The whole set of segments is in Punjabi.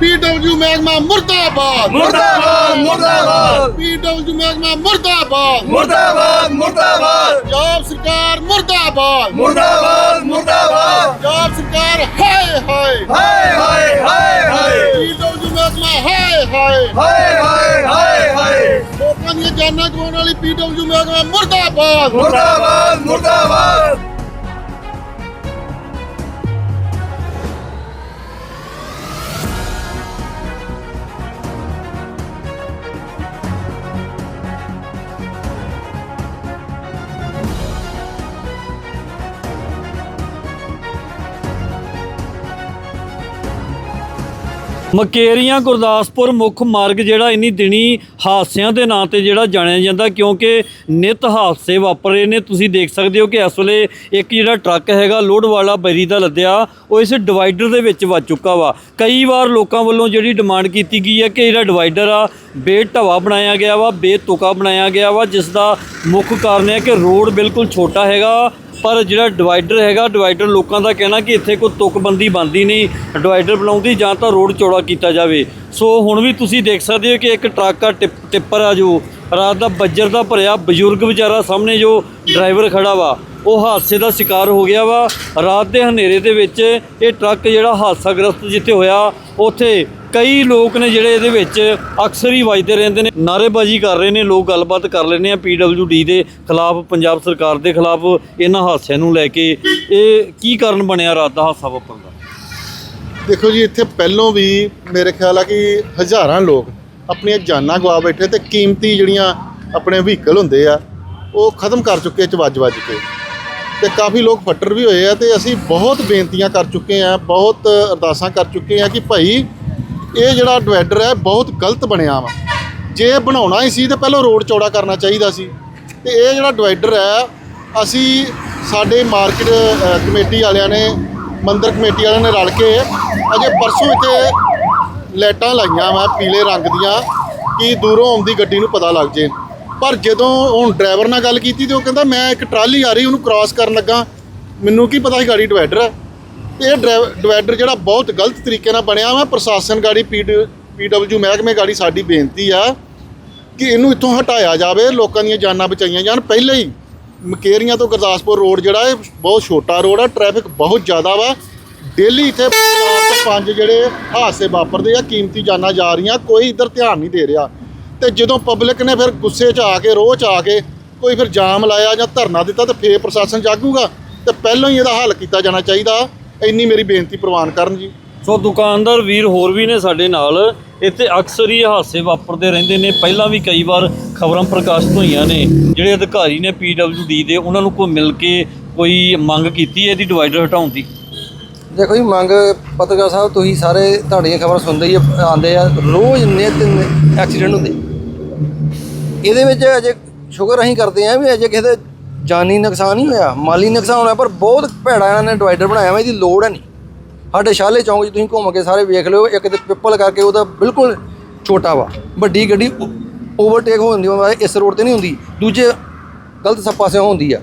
ਪੀਡਬਲਯੂ ਮਹਿਕਮਾ ਮੁਰਦਾਬਾਦ ਮੁਰਦਾਬਾਦ ਮੁਰਦਾਬਾਦ ਪੀਡਬਲਯੂ ਮਹਿਕਮਾ ਮੁਰਦਾਬਾਦ ਮੁਰਦਾਬਾਦ ਮੁਰਦਾਬਾਦ ਪੰਜਾਬ ਸਰਕਾਰ ਮੁਰਦਾਬਾਦ ਮੁਰਦਾਬਾਦ ਮੁਰਦਾਬਾਦ ਪੰਜਾਬ ਸਰਕਾਰ ਹਾਏ ਹਾਏ ਹਾਏ ਹਾਏ ਹਾਏ ਹਾਏ ਪੀਡਬਲਯੂ ਮਹਿਕਮਾ ਹਾਏ ਹਾਏ ਹਾਏ ਹਾਏ ਹਾਏ ਹਾਏ ਲੋਕਾਂ ਦੀਆਂ ਜਾਨਾਂ ਗਵਾਉਣ ਵਾਲੀ ਪੀਡਬਲਯੂ ਮਹਿਕਮਾ ਮੁਰਦਾਬਾਦ ਮੁਰਦਾਬਾਦ ਮੁਰਦਾਬਾਦ ਮਕੇਰੀਆਂ, ਗੁਰਦਾਸਪੁਰ ਮੁੱਖ ਮਾਰਗ ਜਿਹੜਾ ਇੰਨੀ ਦਿਨੀ ਹਾਦਸਿਆਂ ਦੇ ਨਾਂ ਤੇ ਜਿਹੜਾ ਜਾਣਿਆ ਜਾਂਦਾ ਕਿਉਂਕਿ ਨਿਤ ਹਾਦਸੇ ਵਾਪਰ ਰਹੇ ਨੇ। ਤੁਸੀਂ ਦੇਖ ਸਕਦੇ ਹੋ ਕਿ ਇਸ ਵੇਲੇ ਇੱਕ ਜਿਹੜਾ ਟਰੱਕ ਹੈਗਾ ਲੋਡ ਵਾਲਾ ਬੈਰੀ ਦਾ ਲੱਦਿਆ, ਉਹ ਇਸ ਡਿਵਾਈਡਰ ਦੇ ਵਿੱਚ ਵੱਜ ਚੁੱਕਾ ਵਾ। ਕਈ ਵਾਰ ਲੋਕਾਂ ਵੱਲੋਂ ਜਿਹੜੀ ਡਿਮਾਂਡ ਕੀਤੀ ਗਈ ਹੈ ਕਿ ਜਿਹੜਾ ਡਿਵਾਈਡਰ ਆ, ਬੇਢਵਾ ਬਣਾਇਆ ਗਿਆ ਵਾ, ਬੇਤੁਕਾ ਬਣਾਇਆ ਗਿਆ ਵਾ ਜਿਸ ਦਾ ਮੁੱਖ ਕਾਰਨ ਹੈ ਕਿ ਰੋਡ ਬਿਲਕੁਲ ਛੋਟਾ ਹੈਗਾ। ਪਰ ਜਿਹੜਾ ਡਿਵਾਈਡਰ ਹੈਗਾ ਡਿਵਾਈਡਰ ਲੋਕਾਂ ਦਾ ਕਹਿਣਾ ਕਿ ਇੱਥੇ ਕੋਈ ਤੁਕਬੰਦੀ ਬੰਦੀ ਨਹੀਂ ਡਿਵਾਈਡਰ ਬਣਾਉਂਦੀ ਜਾਂ ਤਾਂ ਰੋਡ ਚੌੜਾ ਕੀਤਾ ਜਾਵੇ। ਸੋ ਹੁਣ ਵੀ ਤੁਸੀਂ ਦੇਖ ਸਕਦੇ ਹੋ ਕਿ ਇੱਕ ਟਰੱਕ ਆ, ਟਿਪ- ਟਿੱਪਰ ਆ ਜੋ ਰਾਤ ਦਾ ਬੱਜਰ ਦਾ ਭਰਿਆ ਬਜ਼ੁਰਗ ਵਿਚਾਰਾ ਸਾਹਮਣੇ ਜੋ ਡਰਾਈਵਰ ਖੜਾ ਵਾ, ਉਹ ਹਾਦਸੇ ਦਾ ਸ਼ਿਕਾਰ ਹੋ ਗਿਆ ਵਾ। ਰਾਤ ਦੇ ਹਨੇਰੇ ਦੇ ਵਿੱਚ ਇਹ ਟਰੱਕ ਜਿਹੜਾ ਹਾਦਸਾਗ੍ਰਸਤ ਜਿੱਥੇ ਹੋਇਆ, ਉੱਥੇ ਕਈ ਲੋਕ ਨੇ ਜਿਹੜੇ ਇਹਦੇ ਵਿੱਚ ਅਕਸਰ ਹੀ ਵੱਜਦੇ ਰਹਿੰਦੇ ਨੇ। ਨਾਅਰੇਬਾਜ਼ੀ ਕਰ ਰਹੇ ਨੇ, ਲੋਕ ਗੱਲਬਾਤ ਕਰ ਲੈਂਦੇ ਆ ਡੀ ਦੇ ਖਿਲਾਫ, ਪੰਜਾਬ ਸਰਕਾਰ ਦੇ ਖਿਲਾਫ ਇਹਨਾਂ ਹਾਦਸਿਆਂ ਨੂੰ ਲੈ ਕੇ। ਇਹ ਕੀ ਕਾਰਨ ਬਣਿਆ ਰਾਤ ਦਾ ਹਾਦਸਾ ਵਾਪਰਨ ਦਾ? ਦੇਖੋ ਜੀ, ਇੱਥੇ ਪਹਿਲੋਂ ਵੀ ਮੇਰੇ ਖਿਆਲ ਆ ਕਿ ਹਜ਼ਾਰਾਂ ਲੋਕ ਆਪਣੀਆਂ ਜਾਨਾਂ ਗਵਾ ਬੈਠੇ ਤੇ ਕੀਮਤੀ ਜਿਹੜੀਆਂ ਆਪਣੇ ਵਹੀਕਲ ਹੁੰਦੇ ਆ, ਉਹ ਖਤਮ ਕਰ ਚੁੱਕੇ ਚ ਵੱਜ ਵੱਜ ਕੇ। ਤੇ ਕਾਫੀ ਲੋਕ ਫੱਟਰ ਵੀ ਹੋਏ ਆ ਤੇ ਅਸੀਂ ਬਹੁਤ ਬੇਨਤੀਆਂ ਕਰ ਚੁੱਕੇ ਆ, ਬਹੁਤ ਅਰਦਾਸਾਂ ਕਰ ਚੁੱਕੇ ਆ ਕਿ ਭਾਈ ਇਹ ਜਿਹੜਾ ਡਿਵਾਈਡਰ ਹੈ ਬਹੁਤ ਗਲਤ ਬਣਿਆ ਵਾ। ਜੇ ਬਣਾਉਣਾ ਹੀ ਸੀ ਤੇ ਪਹਿਲਾਂ ਰੋਡ ਚੌੜਾ ਕਰਨਾ ਚਾਹੀਦਾ ਸੀ। ਤੇ ਇਹ ਜਿਹੜਾ ਡਿਵਾਈਡਰ ਹੈ, ਅਸੀਂ ਸਾਡੇ ਮਾਰਕੀਟ ਕਮੇਟੀ ਵਾਲਿਆਂ ਨੇ, ਮੰਦਰ ਕਮੇਟੀ ਵਾਲਿਆਂ ਨੇ ਰਲ ਕੇ ਅਜੇ ਪਰਸੋਂ ਇੱਥੇ ਲਾਈਟਾਂ ਲਾਈਆਂ ਵਾ ਪੀਲੇ ਰੰਗ ਦੀਆਂ ਕਿ ਦੂਰੋਂ ਆਉਂਦੀ ਗੱਡੀ ਨੂੰ ਪਤਾ ਲੱਗ ਜੇ। ਪਰ ਜਦੋਂ ਹੁਣ ਡਰਾਈਵਰ ਨਾਲ ਗੱਲ ਕੀਤੀ ਤੇ ਉਹ ਕਹਿੰਦਾ, ਮੈਂ ਇੱਕ ਟਰਾਲੀ ਆ ਰਹੀ, ਉਹਨੂੰ ਕ੍ਰਾਸ ਕਰਨ ਲੱਗਾ। ਮੈਨੂੰ ਕੀ ਪਤਾ ਸੀ ਗਾੜੀ ਡਿਵਾਈਡਰ ਹੈ ਇਹ ਡਰਾਈਵ- ਡਿਵਾਈਡਰ ਜਿਹੜਾ ਬਹੁਤ ਗਲਤ ਤਰੀਕੇ ਨਾਲ ਬਣਿਆ ਵਾ। ਪ੍ਰਸ਼ਾਸਨ ਗਾੜੀ ਪੀਡਬਲਯੂ ਮਹਿਕਮੇ ਗਾੜੀ ਸਾਡੀ ਬੇਨਤੀ ਆ ਕਿ ਇਹਨੂੰ ਇੱਥੋਂ ਹਟਾਇਆ ਜਾਵੇ, ਲੋਕਾਂ ਦੀਆਂ ਜਾਨਾਂ ਬਚਾਈਆਂ ਜਾਣ। ਪਹਿਲੇ ਹੀ ਮਕੇਰੀਆਂ ਤੋਂ ਗੁਰਦਾਸਪੁਰ ਰੋਡ ਜਿਹੜਾ ਇਹ ਬਹੁਤ ਛੋਟਾ ਰੋਡ ਆ ਟ੍ਰੈਫਿਕ ਬਹੁਤ ਜ਼ਿਆਦਾ ਵਾ। ਡੇਲੀ ਇੱਥੇ ਚਾਰ ਤੋਂ ਪੰਜ ਜਿਹੜੇ ਹਾਦਸੇ ਵਾਪਰਦੇ ਆ, ਕੀਮਤੀ ਜਾਨਾਂ ਜਾ ਰਹੀਆਂ, ਕੋਈ ਇੱਧਰ ਧਿਆਨ ਨਹੀਂ ਦੇ ਰਿਹਾ। ਤੇ ਜਦੋਂ ਪਬਲਿਕ ਨੇ ਫਿਰ ਗੁੱਸੇ 'ਚ ਆ ਕੇ, ਰੋਹ 'ਚ ਆ ਕੇ ਕੋਈ ਫਿਰ ਜਾਮ ਲਾਇਆ ਜਾਂ ਧਰਨਾ ਦਿੱਤਾ ਤੇ ਫੇਰ ਪ੍ਰਸ਼ਾਸਨ ਜਾਗੂਗਾ, ਤੇ ਪਹਿਲਾਂ ਹੀ ਇਹਦਾ ਹੱਲ ਕੀਤਾ ਜਾਣਾ ਚਾਹੀਦਾ। ਇੰਨੀ ਮੇਰੀ ਬੇਨਤੀ ਪ੍ਰਵਾਨ ਕਰਨ ਜੀ। ਸੋ ਦੁਕਾਨਦਾਰ ਵੀਰ ਹੋਰ ਵੀ ਨੇ ਸਾਡੇ ਨਾਲ। ਇੱਥੇ ਅਕਸਰ ਹੀ ਹਾਦਸੇ ਵਾਪਰਦੇ ਰਹਿੰਦੇ ਨੇ। ਪਹਿਲਾਂ ਵੀ ਕਈ ਵਾਰ ਖਬਰਾਂ ਪ੍ਰਕਾਸ਼ਿਤ ਹੋਈਆਂ ਨੇ। ਜਿਹੜੇ ਅਧਿਕਾਰੀ ਨੇ ਡੀ ਦੇ, ਉਹਨਾਂ ਨੂੰ ਕੋਈ ਮਿਲ ਕੇ ਕੋਈ ਮੰਗ ਕੀਤੀ ਹੈ ਇਹਦੀ ਡਿਵਾਈਡਰ ਹਟਾਉਣ ਦੀ? ਦੇਖੋ ਜੀ, ਮੰਗ ਪੱਤਰਕਾਰ ਸਾਹਿਬ, ਤੁਸੀਂ ਸਾਰੇ ਤੁਹਾਡੀਆਂ ਖਬਰਾਂ ਸੁਣਦੇ ਹੀ ਆਉਂਦੇ ਆ। ਰੋਜ਼ ਨਿਤ ਐਕਸੀਡੈਂਟ ਹੁੰਦੇ। ਇਹਦੇ ਵਿੱਚ ਅਜੇ ਸ਼ੁਕਰ ਅਸੀਂ ਕਰਦੇ ਆ ਵੀ ਅਜੇ ਕਿਸੇ ਦੇ ਜਾਨੀ ਨੁਕਸਾਨ ਨਹੀਂ ਹੋਇਆ। ਮਾਲੀ ਨੁਕਸਾਨ ਹੋਇਆ, ਪਰ ਬਹੁਤ ਭੈੜਾ ਇਹਨਾਂ ਨੇ ਡਿਵਾਈਡਰ ਬਣਾਇਆ ਵਾ, ਇਹਦੀ ਲੋੜ ਹੈ ਨਹੀਂ। ਸਾਡੇ ਸ਼ਾਲੇ ਚੌਂਕ 'ਚ ਤੁਸੀਂ ਘੁੰਮ ਕੇ ਸਾਰੇ ਵੇਖ ਲਿਓ, ਇੱਕ ਤੇ ਪਿੱਪਲ ਕਰਕੇ ਉਹਦਾ ਬਿਲਕੁਲ ਛੋਟਾ ਵਾ। ਵੱਡੀ ਗੱਡੀ ਓਵਰਟੇਕ ਹੁੰਦੀ ਵਾ ਇਸ ਰੋਡ ਤੇ ਨਹੀਂ ਹੁੰਦੀ, ਦੂਜੇ ਗਲਤ ਸਭ ਪਾਸੇ ਹੁੰਦੀ ਆ।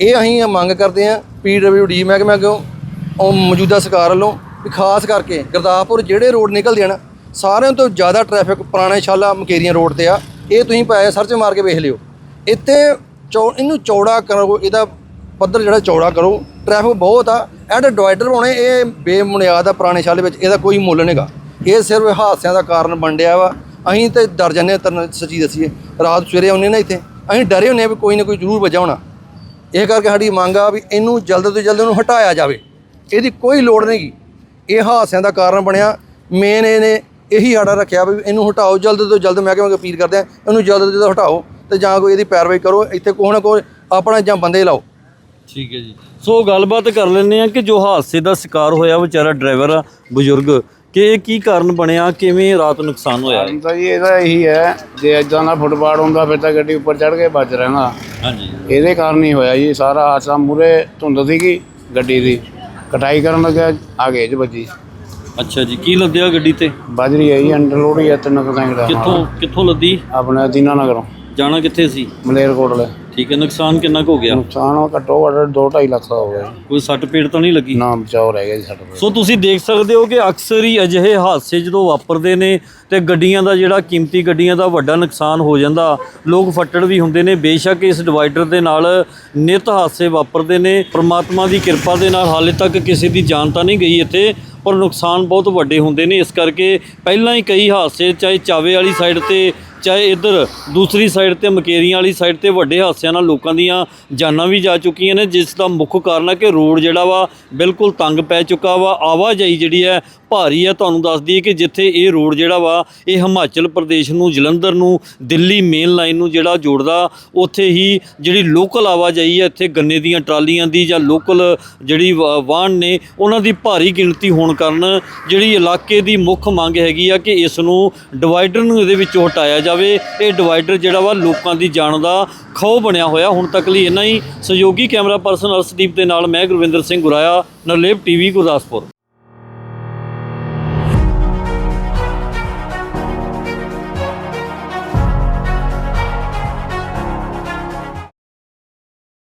ਇਹ ਅਸੀਂ ਮੰਗ ਕਰਦੇ ਆ ਡੀ ਮਹਿਕਮੇ ਕਿਉਂ ਉਹ ਮੌਜੂਦਾ ਸਰਕਾਰ ਵੱਲੋਂ ਵੀ ਖਾਸ ਕਰਕੇ ਗੁਰਦਾਸਪੁਰ ਜਿਹੜੇ ਰੋਡ ਨਿਕਲਦੇ ਆ ਨਾ, ਸਾਰਿਆਂ ਤੋਂ ਜ਼ਿਆਦਾ ਟ੍ਰੈਫਿਕ ਪੁਰਾਣੇ ਸ਼ਾਲਾ ਮਕੇਰੀਆਂ ਰੋਡ ਤੇ ਆ, ਇਹ ਤੁਸੀਂ ਪਾਇਆ ਸਰਚ ਮਾਰ ਕੇ ਵੇਖ ਲਿਓ। ਇੱਥੇ ਚੌ, ਇਹਨੂੰ ਚੌੜਾ ਕਰੋ, ਇਹਦਾ ਪੱਧਰ ਜਿਹੜਾ ਚੌੜਾ ਕਰੋ ਟ੍ਰੈਫਿਕ ਬਹੁਤ ਆ ਐਡ ਡਿਵਾਈਡਰ ਪਾਉਣੇ ਇਹ ਬੇਬੁਨਿਆਦ ਆ ਪੁਰਾਣੇ ਸ਼ਾਲੇ ਵਿੱਚ, ਇਹਦਾ ਕੋਈ ਮੁੱਲ ਨਹੀਂਗਾ ਇਹ ਸਿਰਫ ਹਾਦਸਿਆਂ ਦਾ ਕਾਰਨ ਬਣ ਰਿਹਾ ਵਾ, ਅਸੀਂ ਤੇ ਡਰ ਜਾਂਦੇ ਹਾਂ ਤਰਨ ਸੱਚੀ ਦੱਸੀਏ, ਰਾਤ ਸਵੇਰੇ ਆਉਂਦੇ ਨਾ ਇੱਥੇ, ਅਸੀਂ ਡਰੇ ਹੁੰਦੇ ਹਾਂ ਵੀ ਕੋਈ ਨਾ ਕੋਈ ਜ਼ਰੂਰ ਵਜ੍ਹਾ ਹੋਣਾ ਇਹ ਕਰਕੇ ਸਾਡੀ ਮੰਗ ਆ ਵੀ ਇਹਨੂੰ ਜਲਦ ਤੋਂ ਜਲਦ ਇਹਨੂੰ ਹਟਾਇਆ ਜਾਵੇ। ਇਹਦੀ ਕੋਈ ਲੋੜ ਨਹੀਂਗੀ ਇਹ ਹਾਦਸਿਆਂ ਦਾ ਕਾਰਨ ਬਣਿਆ। ਮੇਨ ਇਹਨੇ ਇਹੀ ਆੜਾ ਰੱਖਿਆ ਵੀ ਇਹਨੂੰ ਹਟਾਓ ਜਲਦ ਤੋਂ ਜਲਦ ਮੈਂ ਕਿਹਾ ਅਪੀਲ ਕਰਦੇ ਆ ਇਹਨੂੰ ਜਲਦ ਤੋਂ ਜਲਦ ਹਟਾਓ ਤੇ ਜਾਂ ਕੋਈ ਇਹਦੀ ਪੈਰਵਾਈ ਕਰੋ ਇੱਥੇ ਕੋਈ ਨਾ ਕੋਈ ਆਪਣਾ ਜਾਂ ਬੰਦੇ ਲਾਓ। ਠੀਕ ਹੈ ਜੀ। ਸੋ ਗੱਲਬਾਤ ਕਰ ਲੈਂਦੇ ਆ ਕਿ ਜੋ ਹਾਦਸੇ ਦਾ ਸ਼ਿਕਾਰ ਹੋਇਆ ਵਿਚਾਰਾ ਡਰਾਈਵਰ ਆ ਬਜ਼ੁਰਗ ਕਿ ਇਹ ਕੀ ਕਾਰਨ ਬਣਿਆ ਕਿਵੇਂ ਰਾਤ ਨੁਕਸਾਨ ਹੋਇਆ ਕਾਰਨ ਤਾਂ ਜੀ ਇਹਦਾ ਇਹੀ ਹੈ ਜੇ ਇਦਾਂ ਦਾ ਫੁੱਟਬਾਲ ਹੁੰਦਾ ਫਿਰ ਤਾਂ ਗੱਡੀ ਉੱਪਰ ਚੜ ਕੇ ਵੱਜ ਰਹਿਣਾ ਹਾਂਜੀ। ਇਹਦੇ ਕਾਰਨ ਹੀ ਹੋਇਆ ਜੀ ਸਾਰਾ ਹਾਦਸਾ ਮੂਰੇ ਧੁੰਦ ਸੀਗੀ ਗੱਡੀ ਦੀ। ਕਟਾਈ ਕਰਨ ਲੱਗਿਆ ਆਗੇ ਚ ਵੱਜੀ ਅੱਛਾ ਜੀ ਕੀ ਲੱਦਿਆ ਗੱਡੀ ਤੇ? ਹੈ ਜੀ ਅੰਡਰਲੋਡ ਹੀ ਹੈ ਤਿੰਨ ਕੁ ਸੈਂਕੜਾ ਕਿੱਥੋਂ ਕਿੱਥੋਂ ਲੱਦੀ? ਆਪਣੇ ਦੀਨਾ ਨਗਰੋਂ। ਜਾਣਾ ਕਿੱਥੇ ਸੀ? ਮਲੇਰਕੋਟਲੇ। ਠੀਕ ਹੈ ਨੁਕਸਾਨ ਕਿੰਨਾ ਕੁ ਹੋ ਗਿਆ? ਨੁਕਸਾਨ ਉਹ ਘੱਟੋ ਘੱਟ 2.5 ਲੱਖ ਦਾ ਹੋ ਗਿਆ ਜੀ। ਕੋਈ ਸੱਟ ਪੇਟ ਤਾਂ ਨਹੀਂ ਲੱਗੀ? ਨਾ ਬਚਾਓ ਰਹਿ ਗਿਆ ਜੀ ਸਾਡੇ ਕੋਲ ਸੋ ਤੁਸੀਂ ਦੇਖ ਸਕਦੇ ਹੋ ਕਿ ਅਕਸਰ ਹੀ ਅਜਿਹੇ ਹਾਦਸੇ ਜਦੋਂ ਵਾਪਰਦੇ ਨੇ ਤੇ ਗੱਡੀਆਂ ਦਾ ਜਿਹੜਾ ਕੀਮਤੀ ਗੱਡੀਆਂ ਦਾ ਵੱਡਾ ਨੁਕਸਾਨ ਹੋ ਜਾਂਦਾ ਲੋਕ ਫੱਟੜ ਵੀ ਹੁੰਦੇ ਨੇ। ਬੇਸ਼ੱਕ ਇਸ ਡਿਵਾਈਡਰ ਦੇ ਨਾਲ ਨਿਤ ਹਾਦਸੇ ਵਾਪਰਦੇ ਨੇ। ਪ੍ਰਮਾਤਮਾ ਦੀ ਕਿਰਪਾ ਦੇ ਨਾਲ ਹਾਲੇ ਤੱਕ ਕਿਸੇ ਦੀ ਜਾਨ ਤਾਂ ਨਹੀਂ ਗਈ ਇੱਥੇ ਪਰ ਨੁਕਸਾਨ ਬਹੁਤ ਵੱਡੇ ਹੁੰਦੇ ਨੇ। ਇਸ ਕਰਕੇ ਪਹਿਲਾਂ ਹੀ ਕਈ ਹਾਦਸੇ ਚਾਹੇ ਚਾਵੇ ਵਾਲੀ ਸਾਈਡ ਤੇ ਚਾਹੇ ਇੱਧਰ ਦੂਸਰੀ ਸਾਈਡ ਤੇ ਮਕੇਰੀਆਂ ਵਾਲੀ ਸਾਈਡ ਤੇ ਵੱਡੇ ਹਾਦਸਿਆਂ ਨਾਲ ਲੋਕਾਂ ਦੀਆਂ ਜਾਨਾਂ ਵੀ ਜਾ ਚੁੱਕੀਆਂ ਨੇ, ਜਿਸ ਦਾ ਮੁੱਖ ਕਾਰਨ ਹੈ ਕਿ ਰੋਡ ਜਿਹੜਾ ਵਾ ਬਿਲਕੁਲ ਤੰਗ ਪੈ ਚੁੱਕਾ ਵਾ। ਆਵਾਜਾਈ ਜਿਹੜੀ ਹੈ ਭਾਰੀ ਹੈ। ਤੁਹਾਨੂੰ ਦੱਸ ਦਈਏ ਕਿ ਜਿੱਥੇ ਇਹ ਰੋਡ ਜਿਹੜਾ ਵਾ, ਇਹ ਹਿਮਾਚਲ ਪ੍ਰਦੇਸ਼ ਨੂੰ, ਜਲੰਧਰ ਨੂੰ, ਦਿੱਲੀ ਮੇਨ ਲਾਈਨ ਨੂੰ ਜਿਹੜਾ ਜੋੜਦਾ, ਉੱਥੇ ਹੀ ਜਿਹੜੀ ਲੋਕਲ ਆਵਾਜਾਈ ਹੈ, ਇੱਥੇ ਗੰਨੇ ਦੀਆਂ ਟਰਾਲੀਆਂ ਦੀ ਜਾਂ ਲੋਕਲ ਜਿਹੜੀ ਵਾ- ਵਾਹਨ ਨੇ, ਉਹਨਾਂ ਦੀ ਭਾਰੀ ਗਿਣਤੀ ਹੋਣ ਕਾਰਨ ਜਿਹੜੀ ਇਲਾਕੇ ਦੀ ਮੁੱਖ ਮੰਗ ਹੈਗੀ ਆ ਕਿ ਇਸ ਨੂੰ ਡਿਵਾਈਡਰ ਨੂੰ ਇਹਦੇ ਵਿੱਚੋਂ ਹਟਾਇਆ ਜਾਵੇ। ਇਹ ਡਿਵਾਈਡਰ ਜਿਹੜਾ ਵਾ ਲੋਕਾਂ ਦੀ ਜਾਨ ਦਾ ਖੌਅ ਬਣਿਆ ਹੋਇਆ। ਹੁਣ ਤੱਕ ਲਈ ਇੰਨਾ ਹੀ। ਸਹਿਯੋਗੀ ਕੈਮਰਾ ਪਰਸਨ ਅਰਸ਼ਦੀਪ ਦੇ ਨਾਲ ਮੈਂ ਗੁਰਵਿੰਦਰ ਸਿੰਘ ਗੁਰਾਇਆ, ਨਰਲੇਪ ਟੀਵੀ, ਗੁਰਦਾਸਪੁਰ।